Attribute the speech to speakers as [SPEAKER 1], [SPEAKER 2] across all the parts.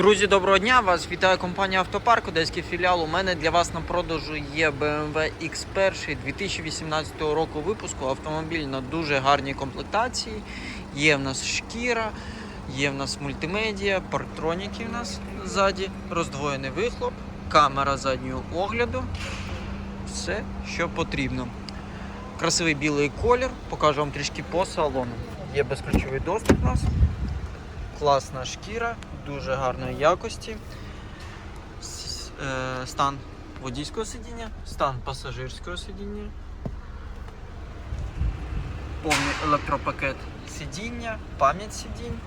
[SPEAKER 1] Друзі, доброго дня! Вас вітає компанія Автопарк, одеський філіал. У мене для вас на продажу є BMW X1 2018 року випуску. Автомобіль на дуже гарній комплектації. Є в нас шкіра, є в нас мультимедіа, парктроніки в нас ззаді, роздвоєний вихлоп, камера заднього огляду. Все, що потрібно. Красивий білий колір, покажу вам трішки по салону. Є безключовий доступ у нас. Класна шкіра, дуже гарної якості. Е, Стан водійського сидіння, стан пасажирського сидіння. Повний електропакет сидіння, пам'ять сидінь,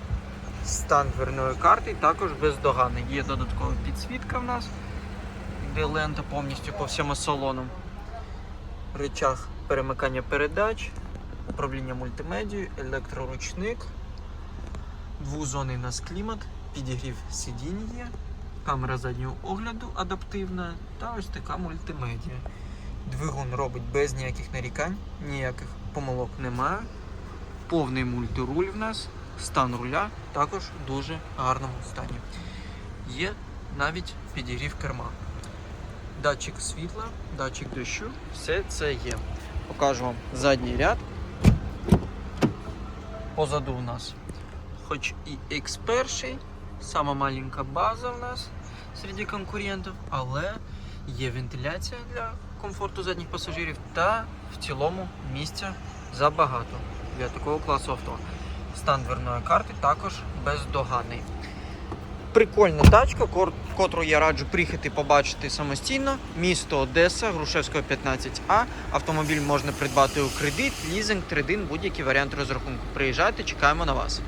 [SPEAKER 1] стан дверної карти також бездоганний. Є додаткова підсвітка в нас, де лента повністю по всьому салону. Рычаг перемикання передач, управління мультимедією, електроручник. Двозонний у нас клімат, підігрів сидінь є, камера заднього огляду адаптивна та ось така мультимедіа. Двигун робить без ніяких нарікань, ніяких помилок немає. Повний мультируль в нас, стан руля також в дуже гарному стані. Є навіть підігрів керма. Датчик світла, датчик дощу, все це є. Покажу вам задній ряд. Позаду у нас хоч і X1, сама маленька база в нас серед конкурентів, але є вентиляція для комфорту задніх пасажирів та в цілому місця забагато для такого класу авто. Стан дверної карти також бездоганний. Прикольна тачка, котру я раджу приїхати побачити самостійно. Місто Одеса, Грушевського 15А. Автомобіль можна придбати у кредит, лізинг, трейдин, будь-який варіант розрахунку. Приїжджайте, чекаємо на вас.